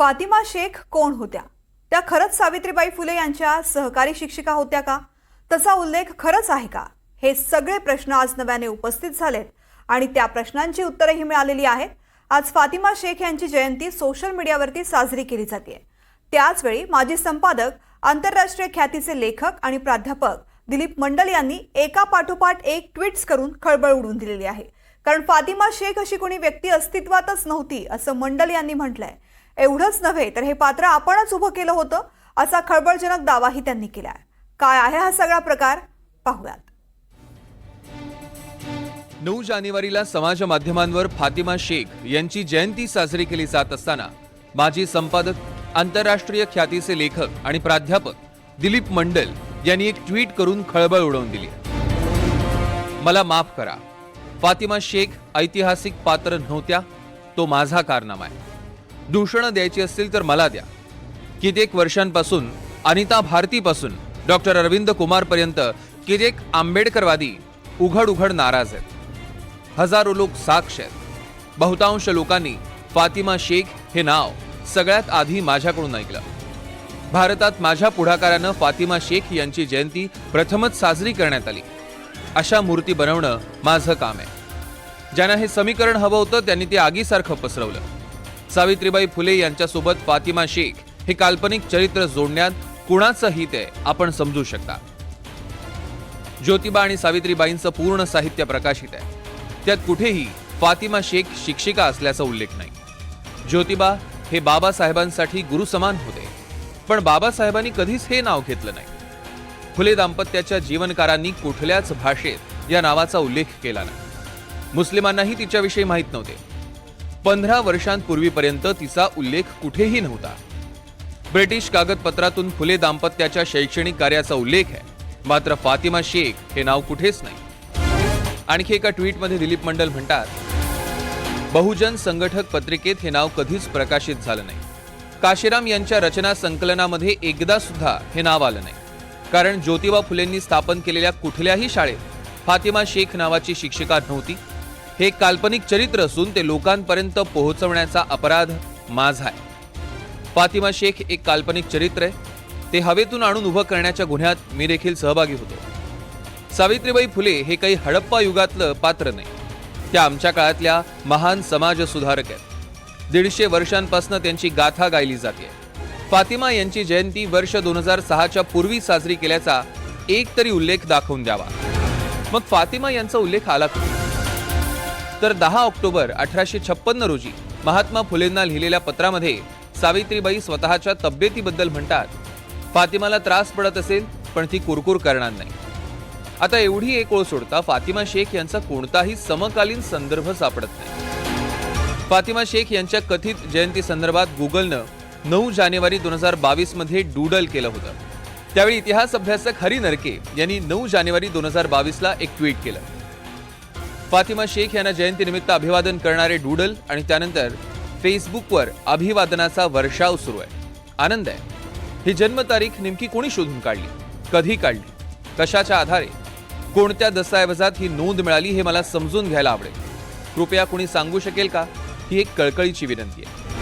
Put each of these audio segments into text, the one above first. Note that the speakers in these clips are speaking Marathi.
फातिमा शेख कोण होत्या? त्या खरंच सावित्रीबाई फुले यांच्या सहकारी शिक्षिका होत्या का? तसा उल्लेख खरंच आहे का? हे सगळे प्रश्न आज नव्याने उपस्थित झालेत आणि त्या प्रश्नांची उत्तरंही मिळालेली आहेत. आज फातिमा शेख यांची जयंती सोशल मीडियावरती साजरी केली जाते. त्याचवेळी माजी संपादक आंतरराष्ट्रीय ख्यातीचे लेखक आणि प्राध्यापक दिलीप मंडल यांनी एका पाठोपाठ एक ट्विट्स करून खळबळ उडवून दिलेली आहे. कारण फातिमा शेख अशी कोणी व्यक्ती अस्तित्वातच नव्हती असं मंडल यांनी म्हटलंय. एवढंच नव्हे तर हे पात्र आपणच उभं केलं होतं असा खळबळजनक दावाही त्यांनी केला काय आहे हा सगळा प्रकार? पाहूयात. नऊ जानेवारीला समाज माध्यमांवर फातिमा शेख यांची जयंती साजरी केली जात असताना माजी संपादक आंतरराष्ट्रीय ख्यातीचे लेखक आणि प्राध्यापक दिलीप मंडल यांनी एक ट्विट करून खळबळ उडवून दिली. मला माफ करा. फातिमा शेख ऐतिहासिक पात्र नव्हत्या तो माझा कारनामा आहे. दूषणं द्यायची असतील तर मला द्या. कित्येक वर्षांपासून अनिता भारतीपासून डॉक्टर अरविंद कुमारपर्यंत कित्येक आंबेडकरवादी उघड उघड नाराज आहेत. हजारो लोक साक्ष आहेत. बहुतांश लोकांनी फातिमा शेख हे नाव सगळ्यात आधी माझ्याकडून ऐकलं. भारतात माझ्या पुढाकारानं फातिमा शेख यांची जयंती प्रथमच साजरी करण्यात आली. अशा मूर्ती बनवणं माझं काम आहे. ज्यांना हे समीकरण हवं होतं त्यांनी ते आगीसारखं पसरवलं. सावित्रीबाई फुले यांच्यासोबत फातिमा शेख हे काल्पनिक चरित्र जोडण्यात कुणाचं हित आहे आपण समजू शकता. ज्योतिबा आणि सावित्रीबाईंचं पूर्ण साहित्य प्रकाशित आहे. त्यात कुठेही फातिमा शेख शिक्षिका असल्याचा उल्लेख नाही. ज्योतिबा हे बाबासाहेबांसाठी गुरुसमान होते पण बाबासाहेबांनी कधीच हे नाव घेतलं नाही. फुले दाम्पत्याच्या जीवनकारांनी कुठल्याच भाषेत या नावाचा उल्लेख केला नाही. मुस्लिमांनाही तिच्याविषयी माहीत नव्हते. पंधरा वर्षांपूर्वीपर्यंत तिचा उल्लेख कुठेही नव्हता. ब्रिटिश कागदपत्रातून फुले दाम्पत्याच्या शैक्षणिक कार्याचा उल्लेख आहे. मात्र फातिमा शेख हे नाव कुठेच नाही. आणखी एका ट्विटमध्ये दिलीप मंडल म्हणतात बहुजन संघटक पत्रिकेत हे नाव कधीच प्रकाशित झालं नाही. काशीराम यांच्या रचना संकलनामध्ये एकदा सुद्धा हे नाव आलं नाही. कारण ज्योतिबा फुलेंनी स्थापन केलेल्या कुठल्याही शाळेत फातिमा शेख नावाची शिक्षिका नव्हती. हे काल्पनिक चरित्र असून ते लोकांपर्यंत पोहोचवण्याचा अपराध माझा आहे. फातिमा शेख एक काल्पनिक चरित्र आहे. ते हवेतून आणून उभं करण्याच्या गुन्ह्यात मी देखील सहभागी होतो. सावित्रीबाई फुले हे काही हडप्पा युगातलं पात्र नाही. त्या आमच्या काळातल्या महान समाज सुधारक आहेत. दीडशे वर्षांपासून त्यांची गाथा गायली जाते. फातिमा यांची जयंती वर्ष दोन हजार सहाच्या पूर्वी साजरी केल्याचा एक तरी उल्लेख दाखवून द्यावा. मग फातिमा यांचा उल्लेख आला कुठे? तर दहा ऑक्टोबर अठराशे छप्पन्न रोजी महात्मा फुलेंना लिहिलेल्या पत्रामध्ये सावित्रीबाई स्वतःच्या तब्येतीबद्दल म्हणतात फातिमाला त्रास पडत असेल पण ती कुरकुर करणार नाही. आता एवढी एक ओळ सोडता फातिमा शेख यांचा कोणताही समकालीन संदर्भ सापडत नाही. फातिमा शेख यांच्या कथित जयंती संदर्भात गुगलनं नऊ जानेवारी दोन हजार बावीसमध्ये डूडल केलं होतं. त्यावेळी इतिहास अभ्यासक हरी नरके यांनी नऊ जानेवारी दोन हजार बावीसला एक ट्विट केलं. फातिमा शेख यांना जयंतीनिमित्त अभिवादन करणारे डूडल आणि त्यानंतर फेसबुकवर अभिवादनाचा वर्षाव सुरू आहे. आनंद आहे. ही जन्मतारीख नेमकी कोणी शोधून काढली? कधी काढली? कशाच्या आधारे? कोणत्या दस्तऐवजात ही नोंद मिळाली हे मला समजून घ्यायला आवडेल. कृपया कुणी सांगू शकेल का? ही एक कळकळीची विनंती आहे.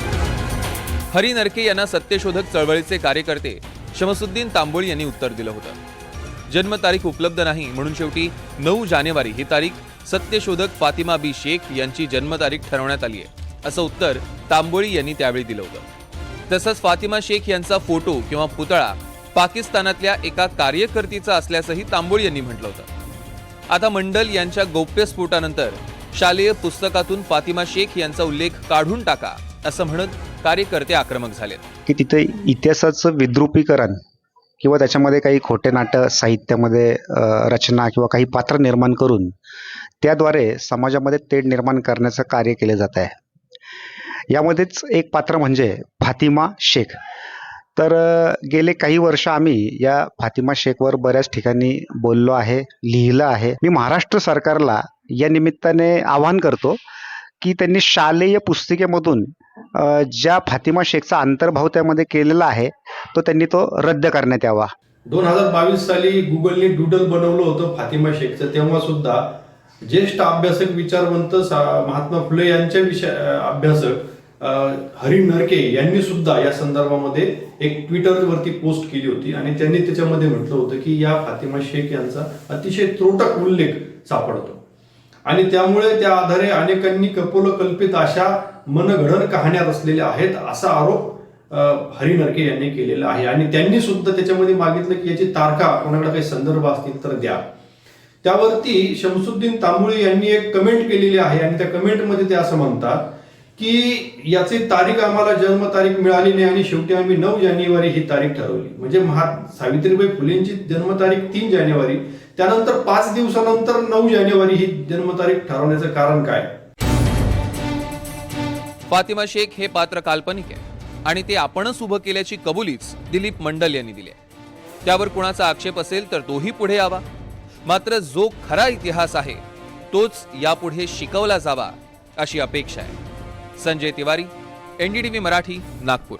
हरी नरके यांना सत्यशोधक चळवळीचे कार्यकर्ते शमसुद्दीन तांबोळी यांनी उत्तर दिलं होतं. जन्मतारीख उपलब्ध नाही म्हणून शेवटी नऊ जानेवारी ही तारीख सत्यशोधक फातिमा बी शेख यांची जन्मतारीख ठरवण्यात आली आहे. असं उत्तर तांबोळी यांनी त्यावेळी दिलं होतं. तसंच फातिमा शेख यांचा फोटो किंवा पुतळा पाकिस्तानातल्या एका कार्यकर्तीचा असल्याचंही तांबोळी यांनी म्हटलं होतं. आता मंडल यांच्या गौप्यस्फोटानंतर शालेय पुस्तकातून फातिमा शेख यांचा उल्लेख काढून टाका असं म्हणत कार्यकर्ते आक्रमक झालेत. की तिथे इतिहासाचं विद्रुपीकरण किंवा त्याच्यामध्ये काही खोटे नाटक साहित्यामध्ये रचना किंवा काही पात्र निर्माण करून त्याद्वारे समाजामध्ये तेढ निर्माण करण्याचं कार्य केले जात आहे. यामध्येच एक पात्र म्हणजे फातिमा शेख. तर गेले काही वर्ष आम्ही या फातिमा शेखवर बऱ्याच ठिकाणी बोललो आहे लिहिलं आहे. मी महाराष्ट्र सरकारला या निमित्ताने आवाहन करतो की त्यांनी शालेय पुस्तिकेमधून ज्या फातिमा शेखचा अंतर्भाव त्यामध्ये केलेला आहे तो त्यांनी तो रद्द करण्यात यावा. दोन हजार बावीस साली गुगलने डुडल बनवलं होतं फातिमा शेखचं. तेव्हा सुद्धा ज्येष्ठ अभ्यासक विचारवंत महात्मा फुले यांच्या विषय अभ्यासक हरी नरके यांनी सुद्धा या संदर्भामध्ये एक ट्विटरवरती पोस्ट केली होती. आणि त्यांनी त्याच्यामध्ये म्हटलं होतं की या फातिमा शेख यांचा अतिशय त्रोटक उल्लेख सापडतो. आणि त्यामुळे त्या आधारे अनेकांनी कपोलकल्पित अशा मनघडण कहाण्या रचलेल्या आहेत असा आरोप अं, हरी नरके यांनी केलेला आहे. आणि त्यांनी सुद्धा त्याच्यामध्ये मागितलं की याची तारखा कोणाकडे काही संदर्भ असतील तर द्या. त्यावरती शमसुद्दीन तांबुळे यांनी एक कमेंट केलेली आहे आणि त्या कमेंटमध्ये ते असं म्हणतात की याची तारीख आम्हाला जन्मतारीख मिळाली नाही आणि शेवटी आम्ही नऊ जानेवारी ही तारीख ठरवली. म्हणजे महा सावित्रीबाई फुलेंची जन्मतारीख तीन जानेवारी त्यानंतर पाच दिवसानंतर नऊ जानेवारी ही जन्मतारीख ठरवण्याचं कारण काय? फातिमा शेख हे पात्र काल्पनिक आहे आणि ते आपणच उभं केल्याची कबुलीच दिलीप मंडल यांनी दिली आहे. त्यावर कुणाचा आक्षेप असेल तर तोही पुढे यावा. मात्र जो खरा इतिहास आहे तोच यापुढे शिकवला जावा अशी अपेक्षा आहे. संजय तिवारी एनडीटीव्ही मराठी नागपूर.